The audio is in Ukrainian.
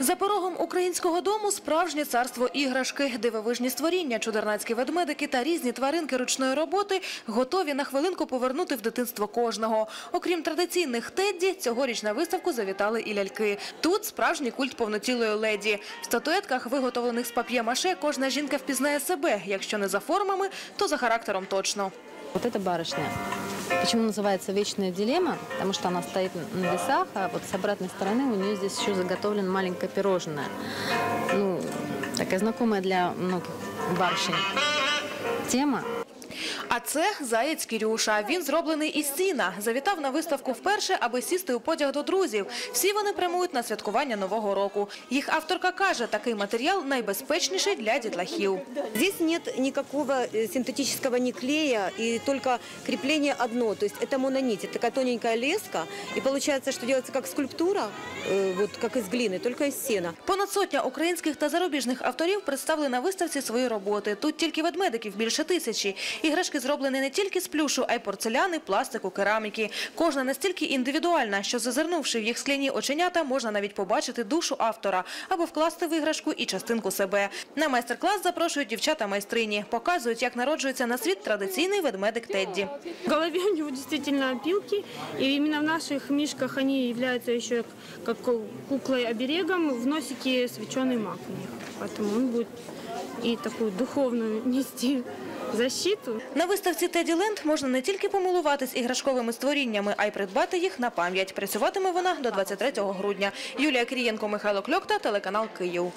За порогом українського дому справжнє царство іграшки, дивовижні створіння, чудернацькі ведмедики та різні тваринки ручної роботи готові на хвилинку повернути в дитинство кожного. Окрім традиційних тедді, цьогоріч на виставку завітали і ляльки. Тут справжній культ повноцілої леді. В статуетках, виготовлених з пап'є-маше, кожна жінка впізнає себе, якщо не за формами, то за характером точно. Вот эта барышня. Почему называется вечная дилемма? Потому что она стоит на весах, а вот с обратной стороны у нее здесь еще заготовлено маленькое пирожное. Ну, такая знакомая для многих барышень тема. А це заєць Кірюша. Він зроблений із сіна. Завітав на виставку вперше, аби сісти у потяг до друзів. Всі вони прямують на святкування Нового року. Їх авторка каже, такий матеріал найбезпечніший для дітлахів. Здесь нет никакого э, синтетического ни клея, и только крепление одно. То есть это мононить, это такая тоненькая леска. И получается, что делается как скульптура, э, вот как из глины, только из сена. Понад сотня українських та зарубіжних авторів представили на виставці свої роботи. Тут тільки ведмедиків більше тисячі. Іграшки зроблені не тільки з плюшу, а й порцеляни, пластику, кераміки. Кожна настільки індивідуальна, що зазирнувши в їх скляні оченята, можна навіть побачити душу автора або вкласти в іграшку і частинку себе. На майстер-клас запрошують дівчата-майстрині. Показують, як народжується на світ традиційний ведмедик Тедді. В голове у него действительно опилки, и именно в наших мишках они являются еще как куклой-оберегом, в носике свеченый мак у них. Поэтому он будет и такую духовную нести защиту. На виставці Теді Ленд можна не тільки помилуватись іграшковими створіннями, а й придбати їх на пам'ять. Працюватиме вона до 23 грудня. Юлія Крієнко, Михайло Кльокта, телеканал Київ.